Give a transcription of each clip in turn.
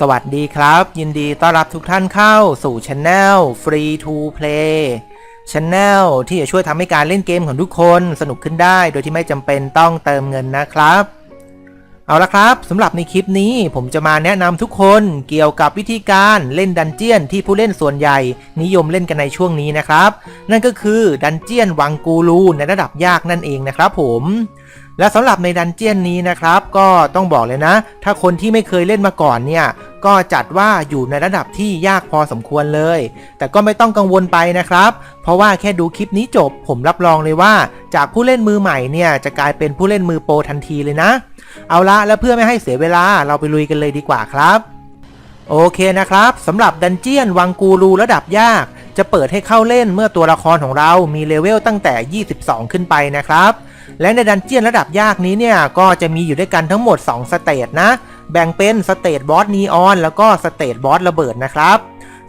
สวัสดีครับ ยินดีต้อนรับทุกท่านเข้าสู่ช anel Free to Play Channel ที่จะช่วยทำให้การเล่นเกมของทุกคนสนุกขึ้นได้ โดยที่ไม่จำเป็นต้องเติมเงินนะครับ เอาละครับสำหรับในคลิปนี้ผมจะมาแนะนำทุกคนเกี่ยวกับวิธีการเล่นดันเจียนที่ผู้เล่นส่วนใหญ่ นิยมเล่นกันในช่วงนี้นะครับ นั่นก็คือดันเจียนวังกูรูในระดับยากนั่นเองนะครับผมและสำหรับในดันเจียนนี้นะครับ ก็ต้องบอกเลยนะ ถ้าคนที่ไม่เคยเล่นมาก่อนเนี่ย ก็จัดว่าอยู่ในระดับที่ยากพอสมควรเลย แต่ก็ไม่ต้องกังวลไปนะครับ เพราะว่าแค่ดูคลิปนี้จบ ผมรับรองเลยว่า จากผู้เล่นมือใหม่เนี่ยจะกลายเป็นผู้เล่นมือโปรทันทีเลยนะ เอาละแล้วเพื่อไม่ให้เสียเวลาเราไปลุยกันเลยดีกว่าครับ โอเคนะครับสำหรับดันเจียนวังกูรูระดับยาก จะเปิดให้เข้าเล่นเมื่อตัวละครของเรามีเลเวลตั้งแต่ 22 ขึ้นไปนะครับและในดันเจียนระดับยากนี้เนี่ย ก็จะมีอยู่ด้วยกันทั้งหมด 2 สเตจนะ แบ่งเป็นสเตจบอสนีออนแล้วก็สเตจบอสระเบิดนะครับ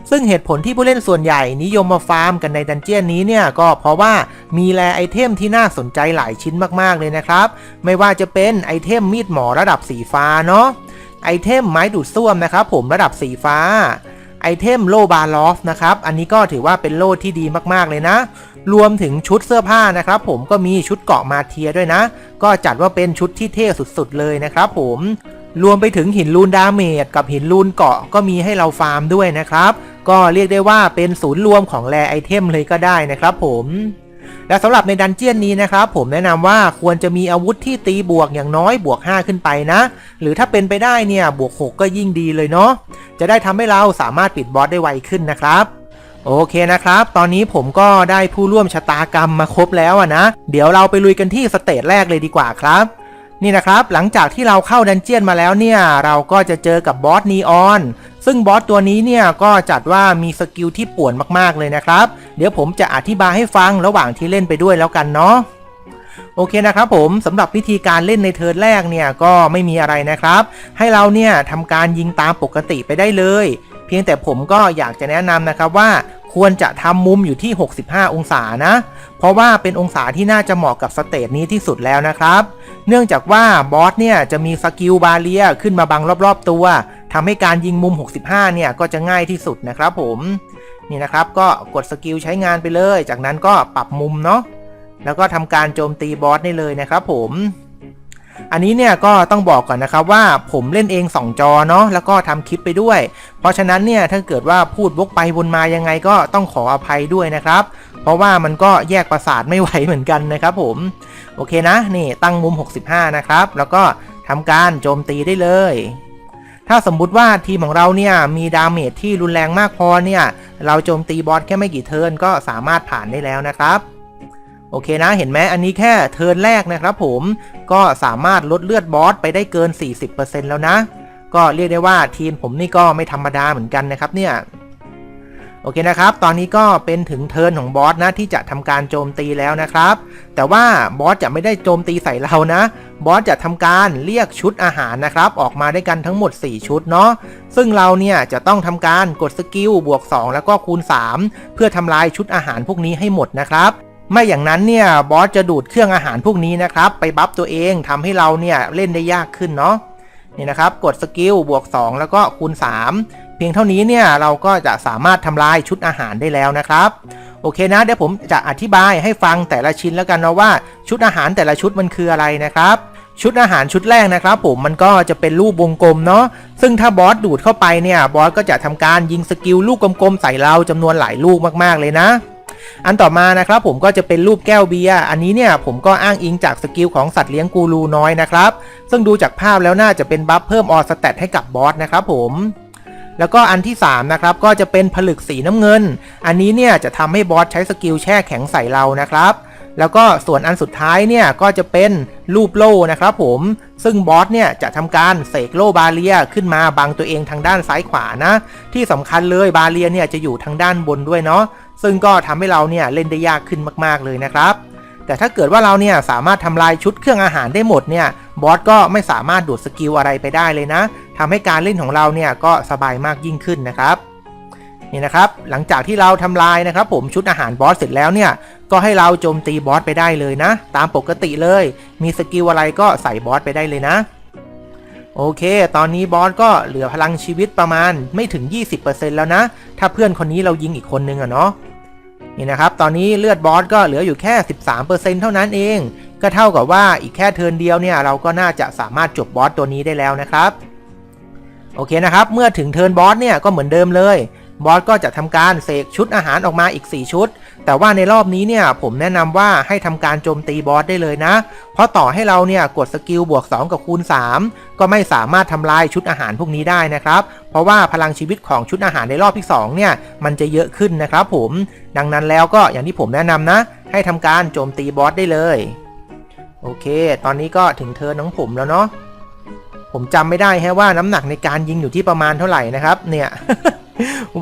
ซึ่งเหตุผลที่ผู้เล่นส่วนใหญ่นิยมมาฟาร์มกันในดันเจียนนี้เนี่ยก็เพราะว่ามีแลไอเทมที่น่าสนใจหลายชิ้นมากๆเลยนะครับ ไม่ว่าจะเป็นไอเทมมีดหมอระดับสีฟ้าเนาะไอเทมไม้ดูดซ่วมนะครับผมระดับสีฟ้าไอเทมโลบาลอฟนะครับ อันนี้ก็ถือว่าเป็นโล่ที่ดีมากๆเลยนะ รวมถึงชุดเสื้อผ้านะครับ ผมก็มีชุดเกาะมาเทียด้วยนะ ก็จัดว่าเป็นชุดที่เท่สุดๆเลยนะครับผม รวมไปถึงหินลูนดาเมจกับหินลูนเกาะก็มีให้เราฟาร์มด้วยนะครับ ก็เรียกได้ว่าเป็นศูนย์รวมของแร่ไอเทมเลยก็ได้นะครับผมและสำหรับในดันเจียนนี้นะครับผมแนะนำว่าควรจะมีอาวุธที่ตีบวกอย่างน้อยบวก 5 ขึ้นไปนะ หรือถ้าเป็นไปได้เนี่ยบวก 6 ก็ยิ่งดีเลยเนาะจะได้ทำให้เราสามารถปิดบอสได้ไวขึ้นนะครับโอเคนะครับ ตอนนี้ผมก็ได้ผู้ร่วมชะตากรรมมาครบแล้วนะ เดี๋ยวเราไปลุยกันที่สเตจแรกเลยดีกว่าครับ นี่นะครับหลังจากที่เราเข้าดันเจียนมาแล้วเนี่ยเราก็จะเจอกับบอสนีออนซึ่งบอสตัวนี้เนี่ยก็จัดว่ามีสกิลที่ป่วนมากๆเลยนะครับ เดี๋ยวผมจะอธิบายให้ฟังระหว่างที่เล่นไปด้วยแล้วกันเนาะโอเคนะครับผมสำหรับวิธีการเล่นในเทิร์นแรกเนี่ยก็ไม่มีอะไรนะครับ ให้เราเนี่ยทำการยิงตามปกติไปได้เลย เพียงแต่ผมก็อยากจะแนะนำนะครับว่า ควรจะทำมุมอยู่ที่ 65 องศานะ เพราะว่าเป็นองศาที่น่าจะเหมาะกับสเตจนี้ที่สุดแล้วนะครับ เนื่องจากว่าบอสเนี่ยจะมีสกิลบาเลียขึ้นมาบังรอบๆตัวทำให้การยิงมุม 65 เนี่ยก็จะง่ายที่สุดนะครับผมนี่นะครับก็กดสกิลใช้งานไปเลย จากนั้นก็ปรับมุมเนาะแล้วก็ทำการโจมตีบอสได้เลยนะครับผม อันนี้เนี่ยก็ต้องบอกก่อนนะครับว่าผมเล่นเอง 2 จอเนาะแล้วก็ทำคลิปไปด้วย เพราะฉะนั้นเนี่ยถ้าเกิดว่าพูดวกไปวนมายังไงก็ต้องขออภัยด้วยนะครับ เพราะว่ามันก็แยกประสาทไม่ไหวเหมือนกันนะครับผม โอเคนะนี่ตั้งมุม 65 นะครับ แล้วก็ทำการโจมตีได้เลย ถ้าสมมุติว่าทีมของเราเนี่ยมีดาเมจที่รุนแรงมากพอเนี่ยเราโจมตีบอสแค่ไม่กี่เทิร์นก็สามารถผ่านได้แล้วนะครับ โอเคนะ เห็นไหมอันนี้แค่เทิร์นแรกนะครับผมก็สามารถลดเลือดบอสไปได้เกิน 40%แล้วนะ ก็เรียกได้ว่าทีมผมนี่ก็ไม่ธรรมดาเหมือนกันนะครับเนี่ยโอเคนะครับ ตอนนี้ก็เป็นถึงเทิร์นของบอสนะที่จะทำการโจมตีแล้วนะครับ แต่ว่าบอสจะไม่ได้โจมตีใส่เรานะ บอสจะทำการเรียกชุดอาหารนะครับ ออกมาได้กันทั้งหมด 4 ชุดเนาะ ซึ่งเราเนี่ยจะต้องทำการกดสกิลบวก 2 แล้วก็คูณ 3 เพื่อทำลายชุดอาหารพวกนี้ให้หมดนะครับ ไม่อย่างนั้นเนี่ยบอสจะดูดเครื่องอาหารพวกนี้นะครับ ไปบัฟตัวเองทำให้เราเนี่ยเล่นได้ยากขึ้นเนาะนี่นะครับกดสกิลบวก 2 แล้วก็คูณ 3 เพียงเท่านี้เนี่ยเราก็จะสามารถทำลายชุดอาหารได้แล้วนะครับ โอเคนะเดี๋ยวผมจะอธิบายให้ฟังแต่ละชิ้นแล้วกันนะว่าชุดอาหารแต่ละชุดมันคืออะไรนะครับ ชุดอาหารชุดแรกนะครับ ผมมันก็จะเป็นรูปวงกลมเนาะซึ่งถ้าบอสดูดเข้าไปเนี่ยบอสก็จะทำการยิงสกิลลูกกลมๆใส่เราจำนวนหลายลูกมากๆเลยนะ อันต่อมานะครับผมก็จะเป็นรูปแก้วเบียร์อันนี้เนี่ยผมก็อ้างอิงจากสกิลของสัตว์เลี้ยงกูรูน้อยนะครับ ซึ่งดูจากภาพแล้วน่าจะเป็นบัฟเพิ่มออสแตทให้กับบอสนะครับผมแล้วก็อันที่3นะครับก็จะเป็นผลึกสีน้ำเงิน อันนี้เนี่ยจะทำให้บอสใช้สกิลแช่แข็งใส่เรานะครับ แล้วก็ส่วนอันสุดท้ายเนี่ยก็จะเป็นรูปโล่นะครับผม ซึ่งบอสเนี่ยจะทำการเสกโล่บาเลียขึ้นมาบังตัวเองทางด้านซ้ายขวานะ ที่สำคัญเลยบาเลียเนี่ยจะอยู่ทางด้านบนด้วยเนาะ ซึ่งก็ทำให้เราเนี่ยเล่นได้ยากขึ้นมาก ๆเลยนะครับ แต่ถ้าเกิดว่าเราเนี่ยสามารถทำลายชุดเครื่องอาหารได้หมดเนี่ยบอสก็ไม่สามารถดูดสกิลอะไรไปได้เลยนะทำให้การเล่นของเราเนี่ยก็สบายมากยิ่งขึ้นนะครับนี่นะครับหลังจากที่เราทำลายนะครับ ผมชุดอาหารบอสเสร็จแล้วเนี่ยก็ให้เราโจมตีบอสไปได้เลยนะ ตามปกติเลย มีสกิลอะไรก็ใส่บอสไปได้เลยนะโอเค ตอนนี้บอสก็เหลือพลังชีวิตประมาณไม่ถึง 20%แล้วนะ ถ้าเพื่อนคนนี้เรายิงอีกคนนึงอะเนาะ นี่นะครับ ตอนนี้เลือดบอสก็เหลืออยู่แค่ 13%เท่านั้นเอง ก็เท่ากับว่าอีกแค่เทิร์นเดียวเนี่ยเราก็น่าจะสามารถจบบอสตัวนี้ได้แล้วนะครับ โอเคนะครับ เมื่อถึงเทิร์นบอสเนี่ยก็เหมือนเดิมเลย บอสก็จะทำการเสกชุดอาหารออกมาอีก 4 ชุด แต่ว่าในรอบนี้เนี่ยผมแนะนำว่าให้ทำการโจมตีบอสได้เลยนะ เพราะต่อให้เราเนี่ยกดสกิลบวก 2 กับคูณ 3 ก็ไม่สามารถทำลายชุดอาหารพวกนี้ได้นะครับ เพราะว่าพลังชีวิตของชุดอาหารในรอบที่ 2 เนี่ยมันจะเยอะขึ้นนะครับผม ดังนั้นแล้วก็อย่างที่ผมแนะนำนะ ให้ทำการโจมตีบอสได้เลย โอเค ตอนนี้ก็ถึงเทิร์นของผมแล้วเนาะ ผมจำไม่ได้แฮะว่าน้ำหนักในการยิงอยู่ที่ประมาณเท่าไหร่นะครับ เนี่ย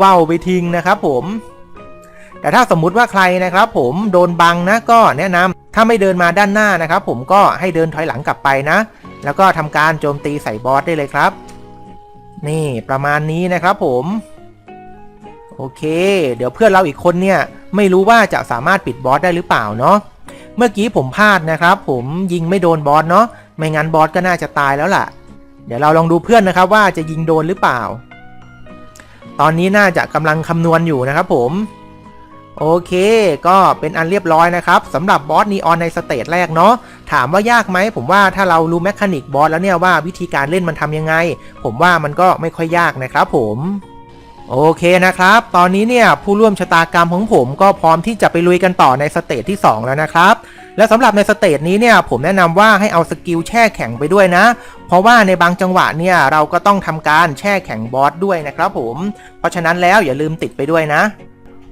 ว่าวไปทิ้งนะครับผม แต่ถ้าสมมุติว่าใครนะครับ ผมโดนบังนะก็แนะนำถ้าไม่เดินมาด้านหน้านะครับ ผมก็ให้เดินถอยหลังกลับไปนะ แล้วก็ทำการโจมตีใส่บอสได้เลยครับ นี่ประมาณนี้นะครับ ผมโอเค เดี๋ยวเพื่อนเราอีกคนเนี่ยไม่รู้ว่าจะสามารถปิดบอสได้หรือเปล่าเนาะเมื่อกี้ผมพลาดนะครับ ผมยิงไม่โดนบอสเนาะไม่งั้นบอสก็น่าจะตายแล้วล่ะ เดี๋ยวเราลองดูเพื่อนนะครับว่าจะยิงโดนหรือเปล่า ตอนนี้น่าจะกำลังคำนวณอยู่นะครับผม โอเค ก็เป็นอันเรียบร้อยนะครับสำหรับบอสนีออนในสเตจแรกเนาะถามว่ายากไหมผมว่าถ้าเรารู้แมคานิกบอสแล้วเนี่ยว่าวิธีการเล่นมันทำยังไง ผมว่ามันก็ไม่ค่อยยากนะครับผมโอเคนะครับ ตอนนี้เนี่ยผู้ร่วมชะตากรรมของผมก็พร้อมที่จะไปลุยกันต่อในสเตจที่ 2 แล้วนะครับ และสำหรับในสเตจนี้เนี่ยผมแนะนำว่าให้เอาสกิลแช่แข็งไปด้วยนะ เพราะว่าในบางจังหวะเนี่ยเราก็ต้องทำการแช่แข็งบอสด้วยนะครับผม เพราะฉะนั้นแล้วอย่าลืมติดไปด้วยนะ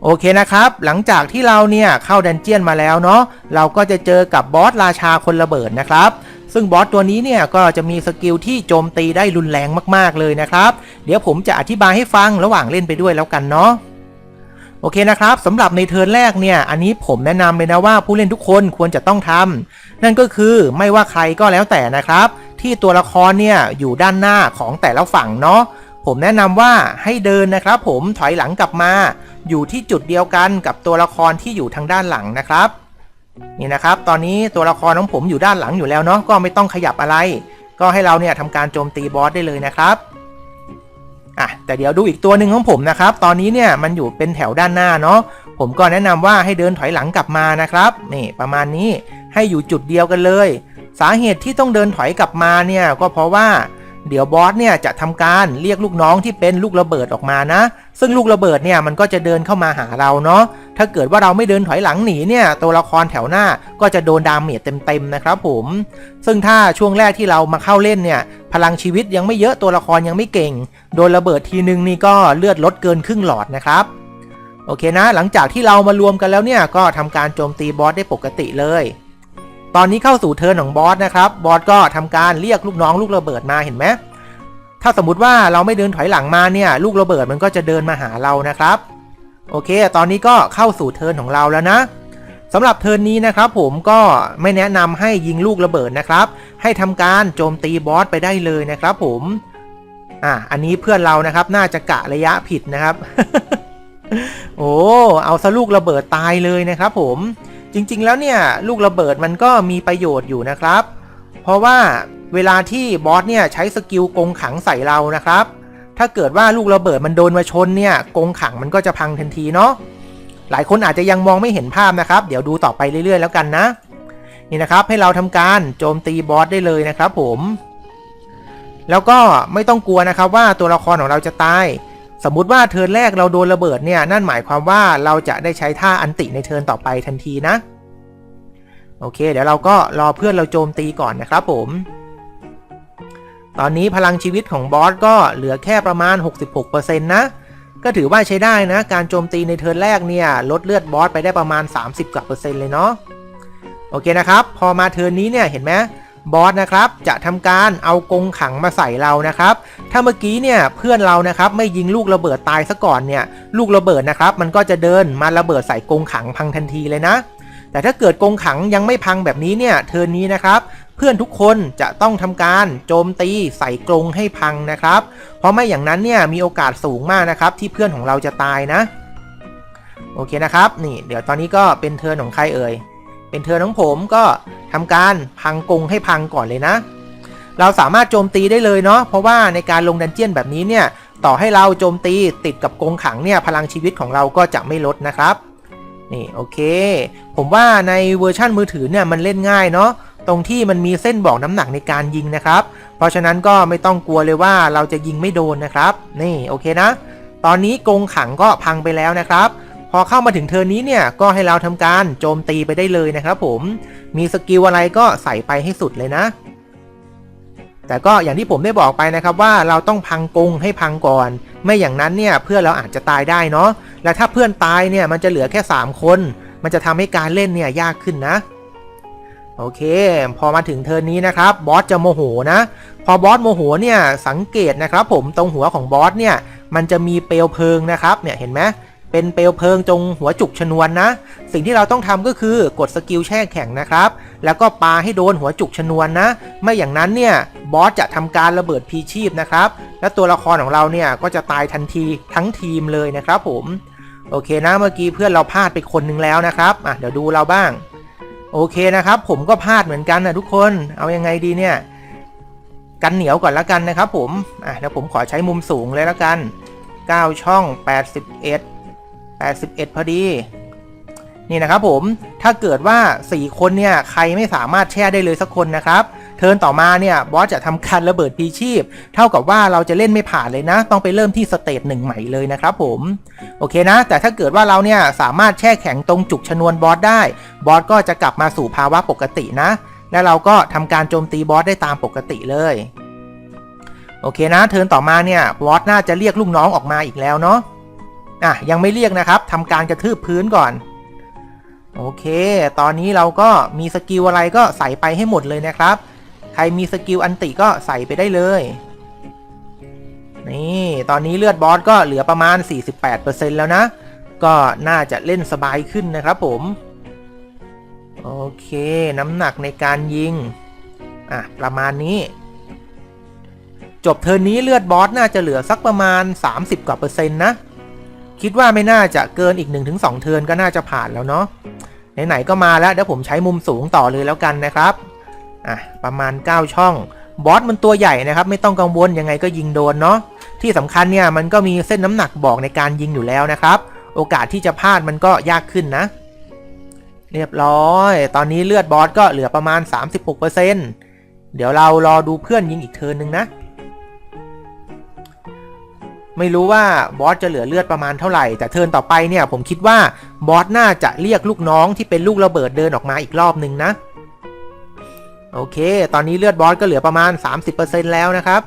โอเคนะครับ หลังจากที่เราเนี่ยเข้าดันเจียนมาแล้วเนาะ เราก็จะเจอกับบอสราชาคนระเบิดนะครับ ซึ่งบอสตัวนี้เนี่ยก็จะมีสกิลที่โจมตีได้รุนแรงมากๆเลยนะครับ เดี๋ยวผมจะอธิบายให้ฟังระหว่างเล่นไปด้วยแล้วกันเนาะโอเคนะครับสำหรับในเทิร์นแรกเนี่ย อันนี้ผมแนะนำเลยนะว่าผู้เล่นทุกคนควรจะต้องทำนั่นก็คือไม่ว่าใครก็แล้วแต่นะครับ ที่ตัวละครเนี่ยอยู่ด้านหน้าของแต่ละฝั่งเนาะ ผมแนะนำว่าให้เดินนะครับผมถอยหลังกลับมา อยู่ที่จุดเดียวกันกับตัวละครที่อยู่ทางด้านหลังนะครับนี่นะครับ ตอนนี้ตัวละครของผมอยู่ด้านหลังอยู่แล้วเนาะก็ไม่ต้องขยับอะไร ก็ให้เราเนี่ยทำการโจมตีบอสได้เลยนะครับอะแต่เดี๋ยวดูอีกตัวหนึ่งของผมนะครับ ตอนนี้เนี่ยมันอยู่เป็นแถวด้านหน้าเนาะผมก็แนะนำว่าให้เดินถอยหลังกลับมานะครับนี่ประมาณนี้ให้อยู่จุดเดียวกันเลย สาเหตุที่ต้องเดินถอยกลับมาเนี่ยก็เพราะว่า เดี๋ยวบอสเนี่ยจะทำการเรียกลูกน้องที่เป็นลูกระเบิดออกมานะ ซึ่งลูกระเบิดเนี่ยมันก็จะเดินเข้ามาหาเราเนาะ ถ้าเกิดว่าเราไม่เดินถอยหลังหนีเนี่ยตัวละครแถวหน้าก็จะโดนดาเมจเต็มๆนะครับผม ซึ่งถ้าช่วงแรกที่เรามาเข้าเล่นเนี่ยพลังชีวิตยังไม่เยอะตัวละครยังไม่เก่ง โดนระเบิดทีนึงนี่ก็เลือดลดเกินครึ่งหลอดนะครับ โอเคนะ หลังจากที่เรามารวมกันแล้วเนี่ยก็ทำการโจมตีบอสได้ปกติเลย ตอนนี้เข้าสู่เทิร์นของบอสนะครับบอสก็ทำการเรียกลูกน้องลูกระเบิดมาเห็นไหมถ้าสมมติว่าเราไม่เดินถอยหลังมาเนี่ยลูกระเบิดมันก็จะเดินมาหาเรานะครับ โอเค ตอนนี้ก็เข้าสู่เทิร์นของเราแล้วนะสำหรับเทิร์นนี้นะครับผมก็ไม่แนะนำให้ยิงลูกระเบิดนะครับ ให้ทำการโจมตีบอสไปได้เลยนะครับ ผมอะอันนี้เพื่อนเรานะครับน่าจะกะระยะผิดนะครับ โอ้เอาซะลูกระเบิดตายเลยนะครับ ผม จริงๆแล้วเนี่ยลูกระเบิดมันก็มีประโยชน์อยู่นะครับ เพราะว่าเวลาที่บอสเนี่ยใช้สกิลกงขังใส่เรานะครับ ถ้าเกิดว่าลูกระเบิดมันโดนมาชนเนี่ยกงขังมันก็จะพังทันทีเนาะหลายคนอาจจะยังมองไม่เห็นภาพนะครับ เดี๋ยวดูต่อไปเรื่อยๆ แล้วกันนะ นี่นะครับให้เราทำการโจมตีบอสได้เลยนะครับผม แล้วก็ไม่ต้องกลัวนะครับว่าตัวละครของเราจะตาย สมมุติว่าเทิร์นแรกเราโดนระเบิดเนี่ยนั่นหมายความว่าเราจะได้ใช้ท่าอันติในเทิร์นต่อไปทันทีนะ โอเค เดี๋ยวเราก็รอเพื่อนเราโจมตีก่อนนะครับผม ตอนนี้พลังชีวิตของบอสก็เหลือแค่ประมาณ 66%นะก็ถือว่าใช้ได้นะ การโจมตีในเทิร์นแรกเนี่ยลดเลือดบอสไปได้ประมาณ 30กว่าเปอร์เซ็นต์เลยเนาะโอเคนะครับ พอมาเทิร์นนี้เนี่ยเห็นไหม บอสนะครับจะทำการเอากงขังมาใส่เรานะครับ ถ้าเมื่อกี้เนี่ยเพื่อนเรานะครับไม่ยิงลูกระเบิดตายซะก่อนเนี่ยลูกระเบิดนะครับ มันก็จะเดินมาระเบิดใส่กงขังพังทันทีเลยนะ แต่ถ้าเกิดกงขังยังไม่พังแบบนี้เนี่ยเทิร์นนี้นะครับเพื่อนทุกคนจะต้องทำการโจมตีใส่กรงให้พังนะครับ เพราะไม่อย่างนั้นเนี่ยมีโอกาสสูงมากนะครับที่เพื่อนของเราจะตายนะ โอเคนะครับนี่เดี๋ยวตอนนี้ก็เป็นเทิร์นของใครเอ่ย เป็นเทิร์นของผมก็ทำการพังกงให้พังก่อนเลยนะ เราสามารถโจมตีได้เลยเนาะเพราะว่าในการลงดันเจียนแบบนี้เนี่ยต่อให้เราโจมตีติดกับกงขังเนี่ยพลังชีวิตของเราก็จะไม่ลดนะครับนี่โอเค ผมว่าในเวอร์ชั่นมือถือเนี่ยมันเล่นง่ายเนาะตรงที่มันมีเส้นบอกน้ำหนักในการยิงนะครับ เพราะฉะนั้นก็ไม่ต้องกลัวเลยว่าเราจะยิงไม่โดนนะครับ นี่โอเคนะ ตอนนี้กงขังก็พังไปแล้วนะครับ พอเข้ามาถึงเทิร์นี้เนี่ยก็ให้เราทำการโจมตีไปได้เลยนะครับผมมีสกิลอะไรก็ใส่ไปให้สุดเลยนะ แต่ก็อย่างที่ผมได้บอกไปนะครับว่าเราต้องพังกรงให้พังก่อน ไม่อย่างนั้นเนี่ยเพื่อนเราอาจจะตายได้เนาะและถ้าเพื่อนตายเนี่ยมันจะเหลือแค่ 3 คน มันจะทำให้การเล่นเนี่ยยากขึ้นนะโอเค พอมาถึงเทิร์นนี้นะครับบอสจะโมโหนะ พอบอสโมโหเนี่ยสังเกตนะครับผมตรงหัวของบอสเนี่ยมันจะมีเปลวเพลิงนะครับเนี่ยเห็นไหม เป็นเปลวเพลิงตรงหัวจุกชนวนนะ สิ่งที่เราต้องทำก็คือกดสกิลแช่แข็งนะครับ แล้วก็ปาให้โดนหัวจุกชนวนนะ ไม่อย่างนั้นเนี่ยบอสจะทำการระเบิดพีชีพนะครับ และตัวละครของเราเนี่ยก็จะตายทันทีทั้งทีมเลยนะครับผม โอเคนะเมื่อกี้เพื่อนเราพลาดไปคนหนึ่งแล้วนะครับอะเดี๋ยวดูเราบ้าง โอเคนะครับ ผมก็พลาดเหมือนกันนะทุกคน เอายังไงดีเนี่ย กันเหนียวก่อนละกันนะครับผมอะเดี๋ยวผมขอใช้มุมสูงเลยละกัน 9 ช่อง 81 81 พอดี นี่นะครับผม ถ้าเกิดว่า 4 คนเนี่ย ใครไม่สามารถแช่ได้เลยสักคนนะครับ เทิร์นต่อมาเนี่ย บอสจะทำการระเบิดพีชีพ เท่ากับว่าเราจะเล่นไม่ผ่านเลยนะ ต้องไปเริ่มที่สเตจหนึ่งใหม่เลยนะครับผม โอเคนะ แต่ถ้าเกิดว่าเราเนี่ย สามารถแช่แข็งตรงจุกชนวนบอสได้ บอสก็จะกลับมาสู่ภาวะปกตินะ และเราก็ทำการโจมตีบอสได้ตามปกติเลยโอเคนะ เทิร์นต่อมาเนี่ยบอสน่าจะเรียกลูกน้องออกมาอีกแล้วเนาะ อะยังไม่เรียกนะครับทำการกระทืบพื้นก่อน โอเค ตอนนี้เราก็มีสกิลอะไรก็ใส่ไปให้หมดเลยนะครับ ใครมีสกิลอันติก็ใส่ไปได้เลย นี่ตอนนี้เลือดบอสก็เหลือประมาณ 48%แล้วนะ ก็น่าจะเล่นสบายขึ้นนะครับผม โอเค น้ำหนักในการยิง อะ ประมาณนี้จบเทิร์นนี้เลือดบอสน่าจะเหลือสักประมาณ 30 กว่าเปอร์เซ็นต์นะ คิดว่าไม่น่าจะเกินอีก 1-2 เทิร์นก็น่าจะผ่านแล้วเนาะไหนๆก็มาแล้วเดี๋ยวผมใช้มุมสูงต่อเลยแล้วกันนะครับอะประมาณ 9 ช่องบอสมันตัวใหญ่นะครับ ไม่ต้องกังวลยังไงก็ยิงโดนเนาะที่สำคัญเนี่ยมันก็มีเส้นน้ำหนักบอกในการยิงอยู่แล้วนะครับ โอกาสที่จะพลาดมันก็ยากขึ้นนะ เรียบร้อย ตอนนี้เลือดบอสก็เหลือประมาณ 36%เดี๋ยวเรารอดูเพื่อนยิงอีกเทินหนึ่งนะ ไม่รู้ว่าบอสจะเหลือเลือดประมาณเท่าไหร่ แต่เทิร์นต่อไปเนี่ยผมคิดว่าบอสน่าจะเรียกลูกน้องที่เป็นลูกระเบิดเดินออกมาอีกรอบหนึ่งนะ โอเค ตอนนี้เลือดบอสก็เหลือประมาณ 30%แล้วนะครับ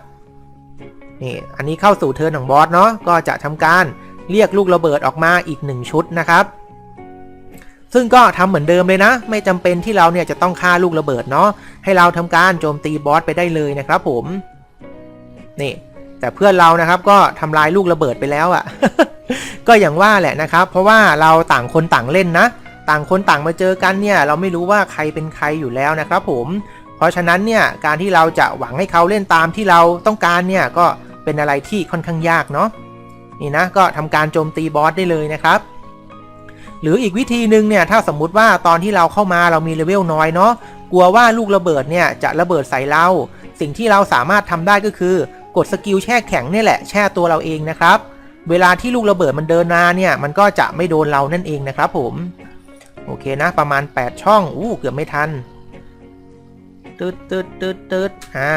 นี่อันนี้เข้าสู่เทิร์นของบอสเนาะก็จะทำการเรียกลูกระเบิดออกมาอีกหนึ่งชุดนะครับ ซึ่งก็ทำเหมือนเดิมเลยนะ ไม่จำเป็นที่เราเนี่ยจะต้องฆ่าลูกระเบิดเนาะให้เราทำการโจมตีบอสไปได้เลยนะครับผมนี่ แต่เพื่อนเรานะครับก็ทำลายลูกระเบิดไปแล้วอะ่ะ ก็อย่างว่าแหละนะครับ เพราะว่าเราต่างคนต่างเล่นนะ ต่างคนต่างมาเจอกันเนี่ย เราไม่รู้ว่าใครเป็นใครอยู่แล้วนะครับผม เพราะฉะนั้นเนี่ยการที่เราจะหวังให้เขาเล่นตามที่เราต้องการเนี่ยก็เป็นอะไรที่ค่อนข้างยากเนาะนี่นะก็ทำการโจมตีบอสได้เลยนะครับ หรืออีกวิธีหนึ่งเนี่ยถ้าสมมุติว่าตอนที่เราเข้ามาเรามีเลเวลน้อยเนาะกลัวว่าลูกระเบิดเนี่ยจะระเบิดใส่เรา สิ่งที่เราสามารถทำได้ก็คือ กดสกิลแช่แข็งเนี่ยแหละแช่ตัวเราเองนะครับ เวลาที่ลูกระเบิดมันเดินมาเนี่ย มันก็จะไม่โดนเรานั่นเองนะครับผมโอเคนะ ประมาณ 8 ช่อง อู้เกือบไม่ทันตืดตืดตืดตืดอ่า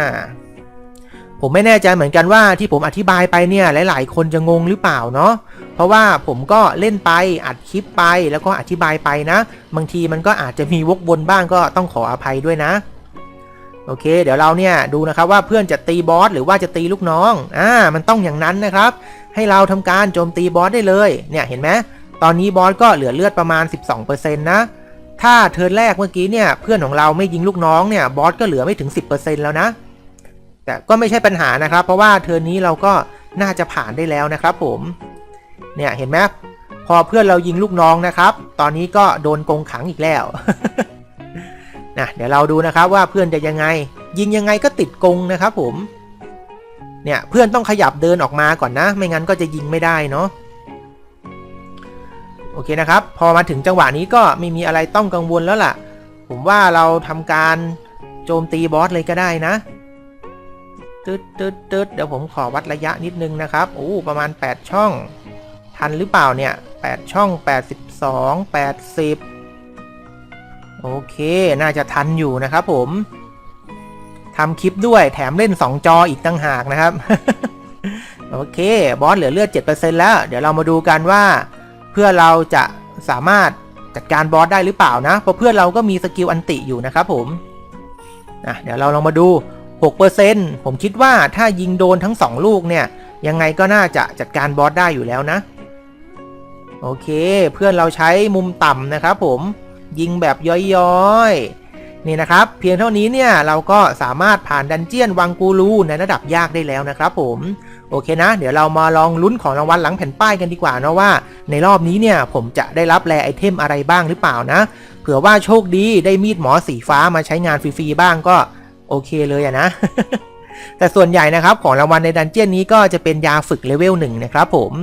ผมไม่แน่ใจเหมือนกันว่าที่ผมอธิบายไปเนี่ยหลาย ๆ คนจะงงหรือเปล่าเนาะเพราะว่าผมก็เล่นไปอัดคลิปไปแล้วก็อธิบายไปนะ บางทีมันก็อาจจะมีวกวนบ้างก็ต้องขออภัยด้วยนะ โอเค เดี๋ยวเราเนี่ยดูนะครับว่าเพื่อนจะตีบอสหรือว่าจะตีลูกน้อง อ่า มันต้องอย่างนั้นนะครับ ให้เราทำการโจมตีบอสได้เลย เนี่ยเห็นไหมตอนนี้บอสก็เหลือเลือดประมาณ 12%นะ ถ้าเทิร์นแรกเมื่อกี้เนี่ยเพื่อนของเราไม่ยิงลูกน้องเนี่ยบอสก็เหลือไม่ถึง 10%แล้วนะ แต่ก็ไม่ใช่ปัญหานะครับ เพราะว่าเทิร์นนี้เราก็น่าจะผ่านได้แล้วนะครับผม เนี่ยเห็นไหมพอเพื่อนเรายิงลูกน้องนะครับ ตอนนี้ก็โดนกงขังอีกแล้ว นะเดี๋ยวเราดูนะครับว่าเพื่อนจะยังไง ยิงยังไงก็ติดกงนะครับผมเนี่ยเพื่อนต้องขยับเดินออกมาก่อนนะ ไม่งั้นก็จะยิงไม่ได้เนาะโอเคนะครับ พอมาถึงจังหวะนี้ก็ไม่มีอะไรต้องกังวลแล้วล่ะ ผมว่าเราทำการโจมตีบอสเลยก็ได้นะตึ๊ดตึ๊ดตึ๊ดเดี๋ยวผมขอวัดระยะนิดนึงนะครับโอ้ประมาณ 8 ช่อง ทันหรือเปล่าเนี่ย 8 ช่อง 82 80 โอเคน่าจะทันอยู่นะครับผมทำคลิปด้วยแถมเล่น 2 จออีกตั้งหากนะครับ โอเค บอสเหลือเลือด 7%แล้ว เดี๋ยวเรามาดูกันว่า เพื่อเราจะสามารถจัดการบอสได้หรือเปล่านะ เพราะเพื่อนเราก็มีสกิลอันติอยู่นะครับผมนะเดี๋ยวเราลองมาดู 6%ผมคิดว่าถ้ายิงโดนทั้ง 2 ลูกเนี่ย ยังไงก็น่าจะจัดการบอสได้อยู่แล้วนะ โอเค เพื่อนเราใช้มุมต่ำนะครับผม ยิงแบบย้อยๆ นี่นะครับ เพียงเท่านี้เนี่ยเราก็สามารถผ่านดันเจียนวังกูรูในระดับยากได้แล้วนะครับผมโอเคนะ เดี๋ยวเรามาลองลุ้นของรางวัลหลังแผ่นป้ายกันดีกว่านะว่า ในรอบนี้เนี่ยผมจะได้รับแรไอเทมอะไรบ้างหรือเปล่านะ เผื่อว่าโชคดีได้มีดหมอสีฟ้ามาใช้งานฟรีๆบ้างก็โอเคเลยอะนะแต่ส่วนใหญ่นะครับของรางวัลในดันเจียนนี้ก็จะเป็นยาฝึกเลเวลหนึ่งนะครับผม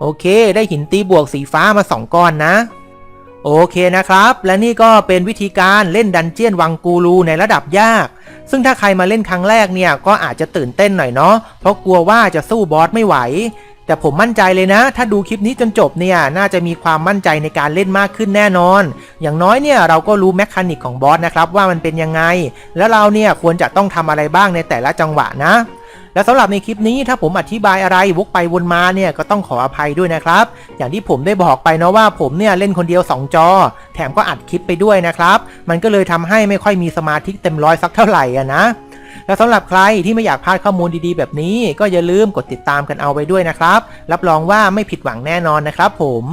โอเค ได้หินตีบวกสีฟ้ามา 2 ก้อนนะ โอเคนะครับ และนี่ก็เป็นวิธีการเล่นดันเจียนวังกูรูในระดับยาก ซึ่งถ้าใครมาเล่นครั้งแรกเนี่ยก็อาจจะตื่นเต้นหน่อยเนาะเพราะกลัวว่าจะสู้บอสไม่ไหว แต่ผมมั่นใจเลยนะ ถ้าดูคลิปนี้จนจบเนี่ยน่าจะมีความมั่นใจในการเล่นมากขึ้นแน่นอน อย่างน้อยเนี่ยเราก็รู้แมคานิกของบอสนะครับว่ามันเป็นยังไง แล้วเราเนี่ยควรจะต้องทำอะไรบ้างในแต่ละจังหวะนะ และสำหรับในคลิปนี้ถ้าผมอธิบายอะไรวกไปวนมาเนี่ยก็ต้องขออภัยด้วยนะครับ อย่างที่ผมได้บอกไปเนาะว่าผมเนี่ยเล่นคนเดียว 2 จอ แถมก็อัดคลิปไปด้วยนะครับ มันก็เลยทำให้ไม่ค่อยมีสมาธิเต็มร้อยสักเท่าไหร่อะนะและสำหรับใครที่ไม่อยากพลาดข้อมูลดีๆ แบบนี้ ก็อย่าลืมกดติดตามกันเอาไว้ด้วยนะครับ รับรองว่าไม่ผิดหวังแน่นอนนะครับผม